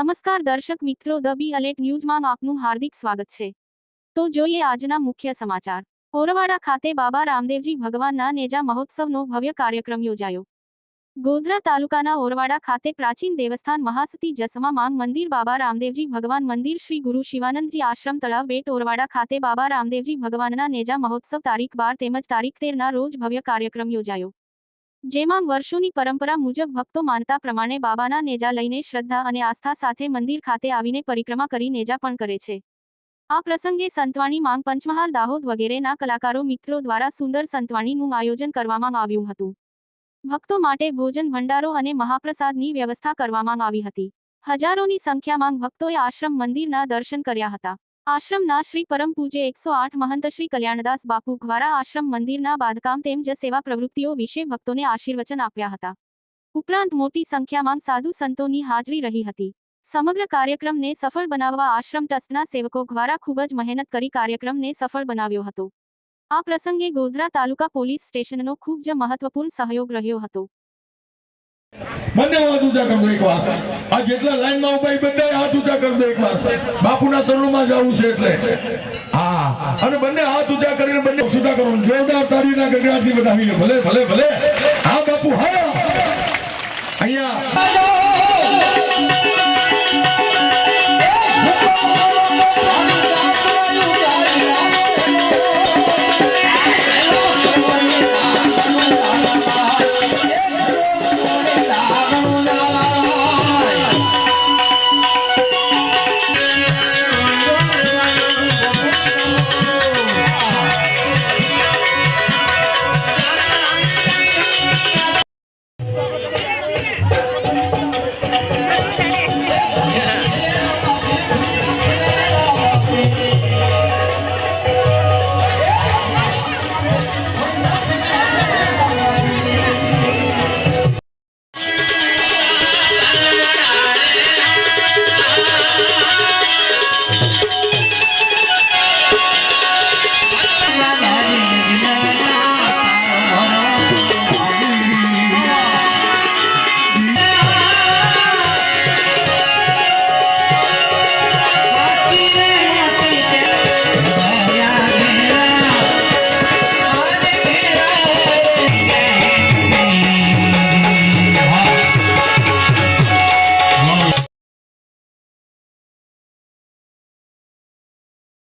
નમસ્કાર દર્શક મિત્રો, ધ બી અલેટ ન્યૂઝમાં આપનું હાર્દિક સ્વાગત છે. તો જોઈએ આજના મુખ્ય સમાચાર. ઓરવાડા ખાતે બાબા રામદેવજી ભગવાનના નેજા મહોત્સવનો ભવ્ય કાર્યક્રમ યોજાયો. ગોધરા તાલુકાના ઓરવાડા ખાતે પ્રાચીન દેવસ્થાન મહાસતી જસમા માંગ મંદિર બાબા રામદેવજી ભગવાન મંદિર શ્રી ગુરુ શિવાનંદજી આશ્રમ તળાવ બેટ ઓરવાડા ખાતે બાબા રામદેવજી ભગવાનના નેજા મહોત્સવ તારીખ બાર તેમજ તારીખ તેરના રોજ ભવ્ય કાર્યક્રમ યોજાયો. જેમાં વર્ષોની પરંપરા મુજબ ભક્તો માનતા પ્રમાણે બાબાના નેજા લઈને શ્રદ્ધા અને આસ્થા સાથે મંદિર ખાતે આવીને પરિક્રમા કરી નેજા પણ કરે છે. આ પ્રસંગે સંતવાણી માંગ પંચમહાલ દાહોદ વગેરેના કલાકારો મિત્રો દ્વારા સુંદર સંતવાણીનું આયોજન કરવામાં આવ્યું હતું. ભક્તો માટે ભોજન, ભંડારો અને મહાપ્રસાદની વ્યવસ્થા કરવામાં આવી હતી. હજારોની સંખ્યામાં ભક્તોએ આશ્રમ મંદિરના દર્શન કર્યા હતા. આશ્રમના શ્રી પરમ પૂજ્ય એકસો આઠ મહંત શ્રી કલ્યાણદાસ બાપુ દ્વારા આશ્રમ મંદિરના બાંધકામ તેમજ સેવા પ્રવૃત્તિઓ વિશે ભક્તોને આશીર્વચન આપ્યા હતા. ઉપરાંત મોટી સંખ્યામાં સાધુ સંતોની હાજરી રહી હતી. સમગ્ર કાર્યક્રમને સફળ બનાવવા આશ્રમ ટ્રસ્ટના સેવકો દ્વારા ખૂબ જ મહેનત કરી કાર્યક્રમને સફળ બનાવ્યો હતો. આ પ્રસંગે ગોધરા તાલુકા પોલીસ સ્ટેશનનો ખૂબ જ મહત્વપૂર્ણ સહયોગ રહ્યો હતો. બંને હાથ ઊંચા કરી દો એક વાર. આ જેટલા લાઈનમાં ઊભા બધા હાથ ઊંચા કરી એક વાર. બાપુના ચરણોમાં જવું છે એટલે. હા. અને બંને હાથ ઊંચા કરીને બંને ઊંચા કરો. જોરદાર તાળીના ગગડાટથી વધાવીને ભલે ભલે ભલે. હા, બાપુ, હા.